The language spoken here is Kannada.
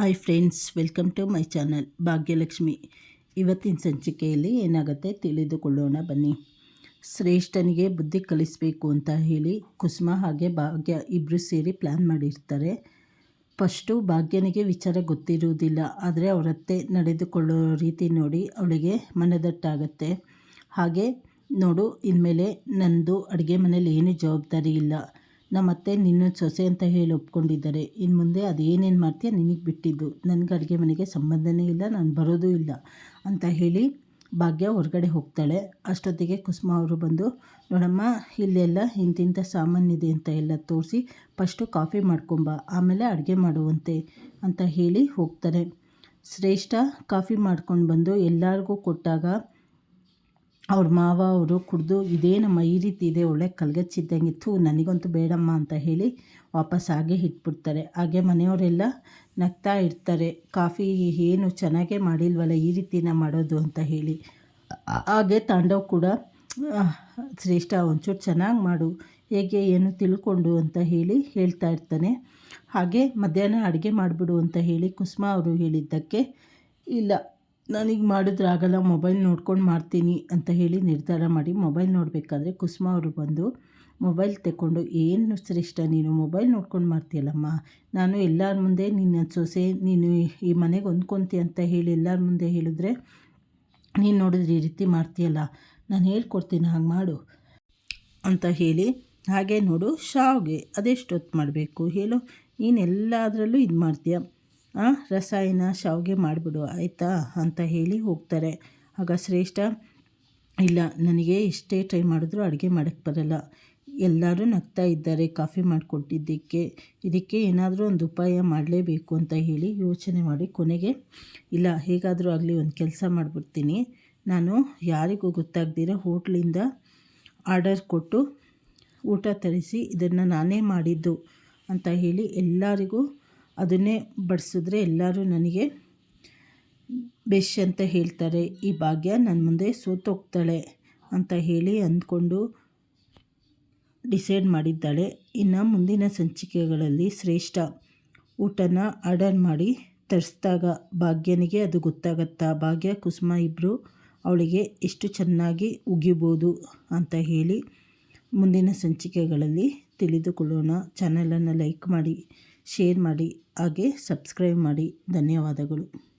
Hi friends, welcome to my channel Bhagyalakshmi. ಇವತ್ತಿನ ಸಂಚಿಕೆಯಲ್ಲಿ ಏನಾಗುತ್ತೆ ತಿಳಿದುಕೊಳ್ಳೋಣ ಬನ್ನಿ. ಶ್ರೇಷ್ಠನಿಗೆ ಬುದ್ಧಿ ಕಲಿಸಬೇಕು ಅಂತ ಹೇಳಿ ಕುಸುಮ ಹಾಗೆ ಭಾಗ್ಯ ಇಬ್ಬರು ಸೇರಿ ಪ್ಲ್ಯಾನ್ ಮಾಡಿರ್ತಾರೆ. ಫಸ್ಟು ಭಾಗ್ಯನಿಗೆ ವಿಚಾರ ಗೊತ್ತಿರುವುದಿಲ್ಲ, ಆದರೆ ಅವರತ್ತೆ ನಡೆದುಕೊಳ್ಳೋ ರೀತಿ ನೋಡಿ ಅವಳಿಗೆ ಮನದಟ್ಟಾಗತ್ತೆ. ಹಾಗೆ ನೋಡು, ಇನ್ಮೇಲೆ ನಂದು ಅಡುಗೆ ಮನೇಲಿ ಏನೂ ಜವಾಬ್ದಾರಿ ಇಲ್ಲ. ನಮ್ಮತ್ತೆ ನಿನ್ನ ಸೊಸೆ ಅಂತ ಹೇಳಿ ಒಪ್ಕೊಂಡಿದ್ದಾರೆ. ಇನ್ನು ಮುಂದೆ ಅದೇನೇನು ಮಾಡ್ತೀಯ? ನಿನಗೆ ಬಿಟ್ಟಿದ್ದು. ನನಗೆ ಅಡುಗೆ ಮನೆಗೆ ಸಂಬಂಧನೇ ಇಲ್ಲ, ನಾನು ಬರೋದೂ ಇಲ್ಲ ಅಂತ ಹೇಳಿ ಭಾಗ್ಯ ಹೊರಗಡೆ ಹೋಗ್ತಾಳೆ. ಅಷ್ಟೊತ್ತಿಗೆ ಕುಸುಮ ಅವರು ಬಂದು, ನೋಡಮ್ಮ, ಇಲ್ಲೆಲ್ಲ ಇಂತಿಂಥ ಇದೆ ಅಂತ ಎಲ್ಲ ತೋರಿಸಿ ಫಸ್ಟು ಕಾಫಿ ಮಾಡ್ಕೊಂಬ, ಆಮೇಲೆ ಅಡುಗೆ ಮಾಡುವಂತೆ ಅಂತ ಹೇಳಿ ಹೋಗ್ತಾರೆ ಶ್ರೇಷ್ಠ ಕಾಫಿ ಮಾಡ್ಕೊಂಡು ಬಂದು ಎಲ್ಲರಿಗೂ ಕೊಟ್ಟಾಗ ಅವ್ರ ಮಾವ, ಅವರು ಕುಡಿದು ಇದೇನಮ್ಮ ಈ ರೀತಿ ಇದೆ, ಒಳ್ಳೆ ಕಲ್ಗಚ್ಚಿದ್ದಂಗೆ ನನಗಂತೂ ಬೇಡಮ್ಮ ಅಂತ ಹೇಳಿ ವಾಪಸ್ ಹಾಗೆ ಇಟ್ಬಿಡ್ತಾರೆ. ಹಾಗೆ ಮನೆಯವರೆಲ್ಲ ನಗ್ತಾ ಇರ್ತಾರೆ. ಕಾಫಿ ಏನು ಚೆನ್ನಾಗೇ ಮಾಡಿಲ್ವಲ್ಲ ಈ ರೀತಿನ ಮಾಡೋದು ಅಂತ ಹೇಳಿ. ಹಾಗೆ ತಾಂಡವ್ ಕೂಡ ಶ್ರೇಷ್ಠ ಒಂಚೂರು ಚೆನ್ನಾಗಿ ಮಾಡು, ಹೇಗೆ ಏನು ತಿಳ್ಕೊಂಡು ಅಂತ ಹೇಳಿ ಹೇಳ್ತಾ ಇರ್ತಾನೆ. ಹಾಗೆ ಮಧ್ಯಾಹ್ನ ಅಡುಗೆ ಮಾಡಿಬಿಡು ಅಂತ ಹೇಳಿ ಕುಸುಮ ಅವರು ಹೇಳಿದ್ದಕ್ಕೆ ಇಲ್ಲ. ನನಗೆ ಮಾಡಿದ್ರೆ ಆಗಲ್ಲ, ಮೊಬೈಲ್ ನೋಡ್ಕೊಂಡು ಮಾಡ್ತೀನಿ ಅಂತ ಹೇಳಿ ನಿರ್ಧಾರ ಮಾಡಿ ಮೊಬೈಲ್ ನೋಡಬೇಕಾದ್ರೆ ಕುಸುಮ ಅವರು ಬಂದು ಮೊಬೈಲ್ ತಗೊಂಡು ಏನು ಶ್ರೇಷ್ಠ, ನೀನು ಮೊಬೈಲ್ ನೋಡ್ಕೊಂಡು ಮಾಡ್ತೀಯಲ್ಲಮ್ಮ? ನಾನು ಎಲ್ಲರ ಮುಂದೆ ನಿನ್ನ ಸೊಸೆ, ನೀನು ಈ ಮನೆಗೆ ಹೊಂದ್ಕೊಂತಿ ಅಂತ ಹೇಳಿ ಎಲ್ಲರ ಮುಂದೆ ಹೇಳಿದ್ರೆ, ನೀನು ನೋಡಿದ್ರೆ ಈ ರೀತಿ ಮಾಡ್ತೀಯಲ್ಲ? ನಾನು ಹೇಳ್ಕೊಡ್ತೀನಿ, ಹಾಗೆ ಮಾಡು ಅಂತ ಹೇಳಿ, ಹಾಗೆ ನೋಡು, ಶಾವ್ಗೆ ಅದೆಷ್ಟೊತ್ತು ಮಾಡಬೇಕು? ಹೇಳು, ನೀನು ಇದು ಮಾಡ್ತೀಯ? ರಸಾಯನ ಶಾವಿಗೆ ಮಾಡಿಬಿಡು, ಆಯಿತಾ? ಅಂತ ಹೇಳಿ ಹೋಗ್ತಾರೆ. ಆಗ ಶ್ರೇಷ್ಠ, ಇಲ್ಲ, ನನಗೆ ಎಷ್ಟೇ ಟ್ರೈ ಮಾಡಿದ್ರು ಅಡುಗೆ ಮಾಡೋಕ್ಕೆ ಬರಲ್ಲ. ಎಲ್ಲರೂ ನಗ್ತಾ ಇದ್ದಾರೆ ಕಾಫಿ ಮಾಡಿಕೊಟ್ಟಿದ್ದಕ್ಕೆ. ಇದಕ್ಕೆ ಏನಾದರೂ ಒಂದು ಉಪಾಯ ಮಾಡಲೇಬೇಕು ಅಂತ ಹೇಳಿ ಯೋಚನೆ ಮಾಡಿ ಕೊನೆಗೆ, ಇಲ್ಲ, ಹೇಗಾದರೂ ಆಗಲಿ ಒಂದು ಕೆಲಸ ಮಾಡಿಬಿಡ್ತೀನಿ. ನಾನು ಯಾರಿಗೂ ಗೊತ್ತಾಗ್ದಿರ ಹೋಟ್ಲಿಂದ ಆರ್ಡರ್ ಕೊಟ್ಟು ಊಟ ತರಿಸಿ ಇದನ್ನು ನಾನೇ ಮಾಡಿದ್ದು ಅಂತ ಹೇಳಿ ಎಲ್ಲರಿಗೂ ಅದನ್ನೇ ಬಡಿಸಿದ್ರೆ ಎಲ್ಲರೂ ನನಗೆ ಬೆಶ್ ಅಂತ ಹೇಳ್ತಾರೆ. ಈ ಭಾಗ್ಯ ನನ್ನ ಮುಂದೆ ಸೋತೋಗ್ತಾಳೆ ಅಂತ ಹೇಳಿ ಅಂದ್ಕೊಂಡು ಡಿಸೈಡ್ ಮಾಡಿದ್ದಾಳೆ. ಇನ್ನು ಮುಂದಿನ ಸಂಚಿಕೆಗಳಲ್ಲಿ ಶ್ರೇಷ್ಠ ಊಟನ ಆರ್ಡರ್ ಮಾಡಿ ತರಿಸಿದಾಗ ಭಾಗ್ಯನಿಗೆ ಅದು ಗೊತ್ತಾಗತ್ತಾ, ಭಾಗ್ಯ, ಕುಸುಮ ಇಬ್ಬರು ಅವಳಿಗೆ ಎಷ್ಟು ಚೆನ್ನಾಗಿ ಉಗಿಬೋದು ಅಂತ ಹೇಳಿ ಮುಂದಿನ ಸಂಚಿಕೆಗಳಲ್ಲಿ ತಿಳಿದುಕೊಳ್ಳೋಣ. ಚಾನಲನ್ನು ಲೈಕ್ ಮಾಡಿ ಶೇರ್ ಮಾಡಿ ಹಾಗೆ ಸಬ್ಸ್ಕ್ರೈಬ್ ಮಾಡಿ. ಧನ್ಯವಾದಗಳು.